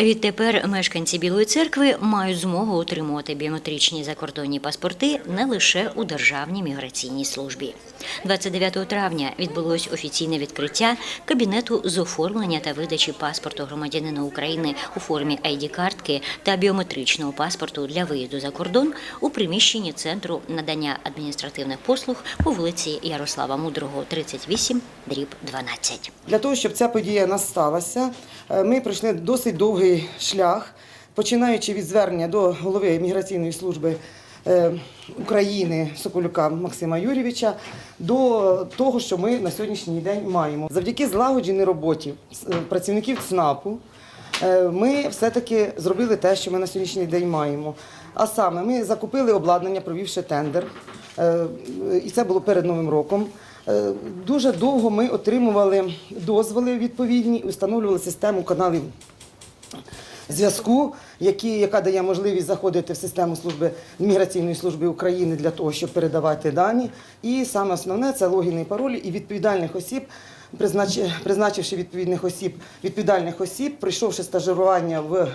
Відтепер мешканці Білої церкви мають змогу отримувати біометричні закордонні паспорти не лише у Державній міграційній службі. 29 травня відбулось офіційне відкриття кабінету з оформлення та видачі паспорту громадянина України у формі ID-картки та біометричного паспорту для виїзду за кордон у приміщенні центру надання адміністративних послуг по вулиці Ярослава Мудрого, 38, дріб 12. Для того, щоб ця подія насталася, е, ми пройшли досить довгий шлях, починаючи від звернення до голови міграційної служби е, України Соколюка Максима Юрійовича до того, що ми на сьогоднішній день маємо. Завдяки злагодженій роботі е, працівників ЦНАПу е, ми все-таки зробили те, що ми на сьогоднішній день маємо. А саме, ми закупили обладнання, провівши тендер, і це було перед Новим роком. Дуже довго ми отримували дозволи відповідні, встановлювали систему каналів зв'язку, які, яка дає можливість заходити в систему служби міграційної служби України для того, щоб передавати дані. І саме основне це логіни і паролі і відповідальних осіб. Признач- Призначивши відповідних осіб, відповідальних осіб, пройшовши стажирування в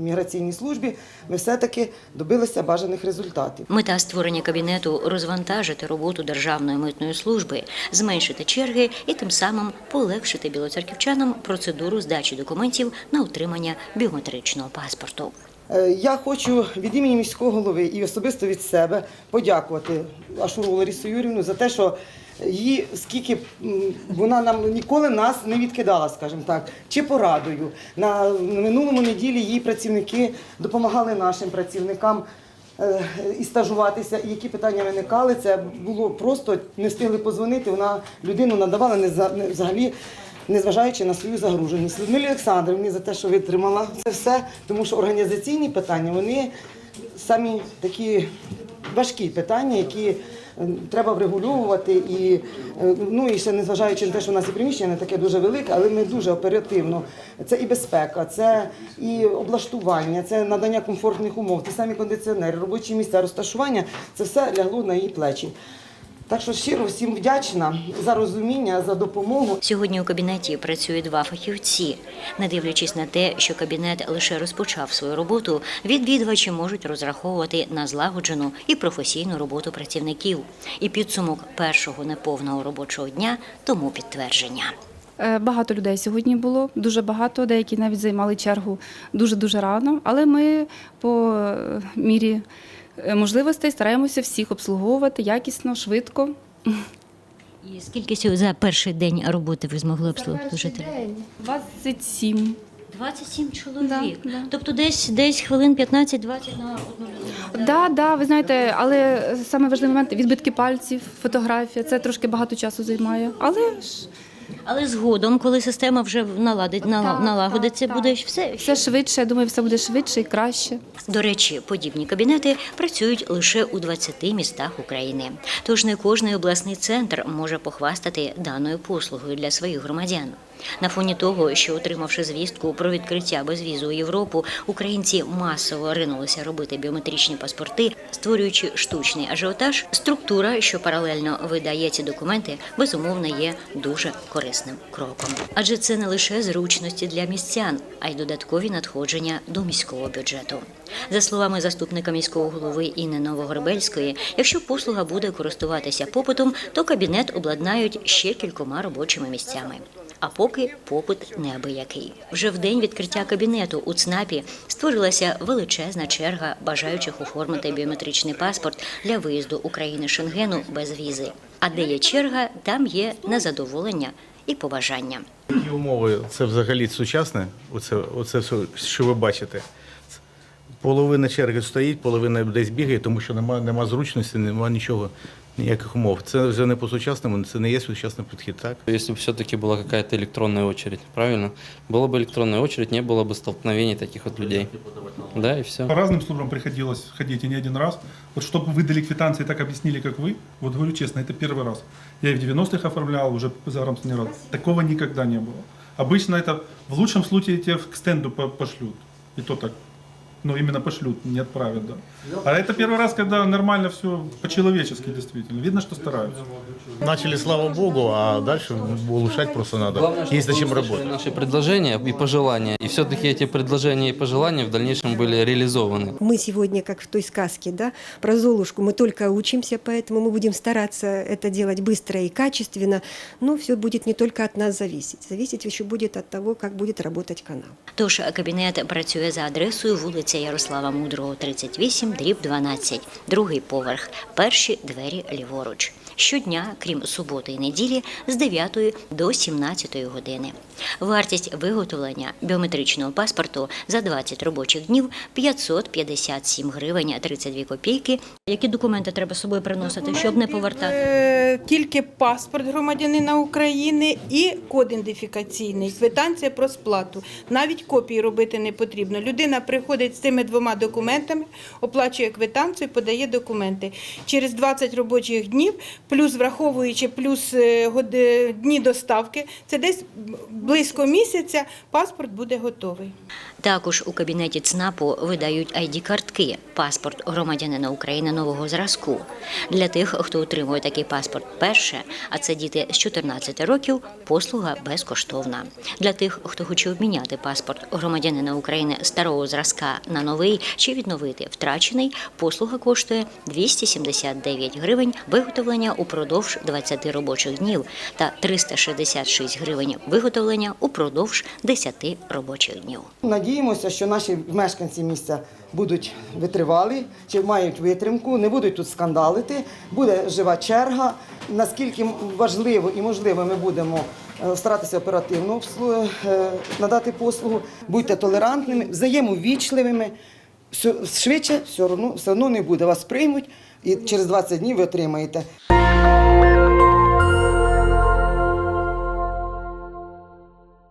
міграційній службі, ми все-таки добилися бажаних результатів. Мета створення кабінету розвантажити роботу Державної митної служби, зменшити черги і тим самим полегшити білоцерківчанам процедуру здачі документів на отримання біометричного паспорту. Е, Я хочу від імені міського голови і особисто від себе подякувати Ашуру Ларісу Юрівну за те, що її скільки вона нам ніколи нас не відкидала, скажімо так, чи порадою. На минулому неділі її працівники допомагали нашим працівникам. е, І стажуватися, і які питання виникали, це було просто не встигли позвонити. Вона людину надавала не за не взагалі, незважаючи на свою загруженість. Людмилі Олександрівні за те, що витримала це все, тому що організаційні питання вони самі такі важкі питання, які треба врегульовувати. І, е, ну, і ще незважаючи на те, що у нас і приміщення не таке дуже велике, але ми дуже оперативно. Це і безпека, це і облаштування, це надання комфортних умов, ті самі кондиціонери, робочі місця, розташування це все лягло на її плечі. Так що щиро всім вдячна за розуміння, за допомогу. Сьогодні у кабінеті працює два фахівці. Не дивлячись на те, що кабінет лише розпочав свою роботу, відвідувачі можуть розраховувати на злагоджену і професійну роботу працівників. І підсумок першого неповного робочого дня тому підтвердження. Е, Багато людей сьогодні було, дуже багато. Деякі навіть займали чергу дуже дуже рано. Але ми по е, мірі можливостей стараємося всіх обслуговувати якісно, швидко. І скільки сьогодні за перший день роботи ви змогли обслужити? 27. 27 чоловік. Да, да. Тобто десь десь хвилин 15-20 на одну людину. Да, да, ви знаєте, але саме важливий момент відбитки пальців, фотографія. Це трошки багато часу займає. Але ж Але згодом, коли система вже наладить, нала- Так, налагодиться, так, буде так. все. все швидше. Я думаю, все буде швидше і краще. До речі, подібні кабінети працюють лише у 20 містах України. Тож не кожний обласний центр може похвастати даною послугою для своїх громадян. На фоні того, що отримавши звістку про відкриття безвізу у Європу, українці масово ринулися робити біометричні паспорти, створюючи штучний ажіотаж, структура, що паралельно видає ці документи, безумовно є дуже корисним кроком. Адже це не лише зручності для містян, а й додаткові надходження до міського бюджету. За словами заступника міського голови Інни Новогребельської, якщо послуга буде користуватися попитом, то кабінет обладнають ще кількома робочими місцями. А поки попит неабиякий. Вже в день відкриття кабінету у ЦНАПі створилася величезна черга бажаючих оформити біометричний паспорт для виїзду України Шенгену без візи. А де є черга, там є незадоволення і побажання. Які умови це взагалі сучасне? Оце, оце все, що ви бачите. Половина черги стоїть, половина десь бігає, тому що нема, нема зручності, нема нічого, ніяких умов. Це вже не по-сучасному, це не є сучасний підхід, так? Если бы все-таки была какая-то электронная очередь, правильно? Была бы электронная очередь, не было бы столкновений таких вот людей. Да, и все. По разным службам приходилось ходить и не один раз. Вот чтобы выдали квитанции, так объяснили, как вы, вот говорю честно, это первый раз. Я и в 90-х оформлял, уже за рамс не раз. Такого никогда не было. Обычно это в лучшем случае тебе к стенду по- пошлют. И то так Ну, именно пошлют, не отправят, да. А это первый раз, когда нормально все по-человечески, действительно. Видно, что стараются. Начали, слава Богу, а дальше улучшать просто надо. Главное, Есть над чем работать. наши предложения и пожелания. И все-таки эти предложения и пожелания в дальнейшем были реализованы. Мы сегодня, как в той сказке, да, про Золушку, мы только учимся, поэтому мы будем стараться это делать быстро и качественно, но все будет не только от нас зависеть. Зависеть еще будет от того, как будет работать канал. Тож кабінет працює за адресою вулиця Ярослава Мудрого, 38, дріб 12, другий поверх, перші двері ліворуч. Щодня, крім суботи і неділі, з 9 до 17 години. Вартість виготовлення біометричного паспорту за 20 робочих днів 557 гривень 32 копійки. Які документи треба з собою приносити, щоб не повертати? Е, Тільки паспорт громадянина України і код ідентифікаційний, квитанція про сплату. Навіть копії робити не потрібно. Людина приходить з цими двома документами, оплачує квитанцію, подає документи. Через 20 робочих днів, плюс враховуючи плюс е, дні доставки, це десь близько місяця паспорт буде готовий. Також у кабінеті ЦНАПу видають ID-картки – паспорт громадянина України нового зразку. Для тих, хто отримує такий паспорт перше, а це діти з 14 років, послуга безкоштовна. Для тих, хто хоче обміняти паспорт громадянина України старого зразка на новий чи відновити втрачений, послуга коштує 279 гривень виготовлення упродовж 20 робочих днів та 366 гривень виготовлення упродовж 10 робочих днів. Надіємося, що наші мешканці місця будуть витривалі, чи мають витримку, не будуть тут скандалити, буде жива черга. Наскільки важливо і можливо, ми будемо е, старатися оперативно е, надати послугу. Будьте толерантними, взаємовічливими. Швидше все одно, все одно не буде. Вас приймуть і через 20 днів ви отримаєте.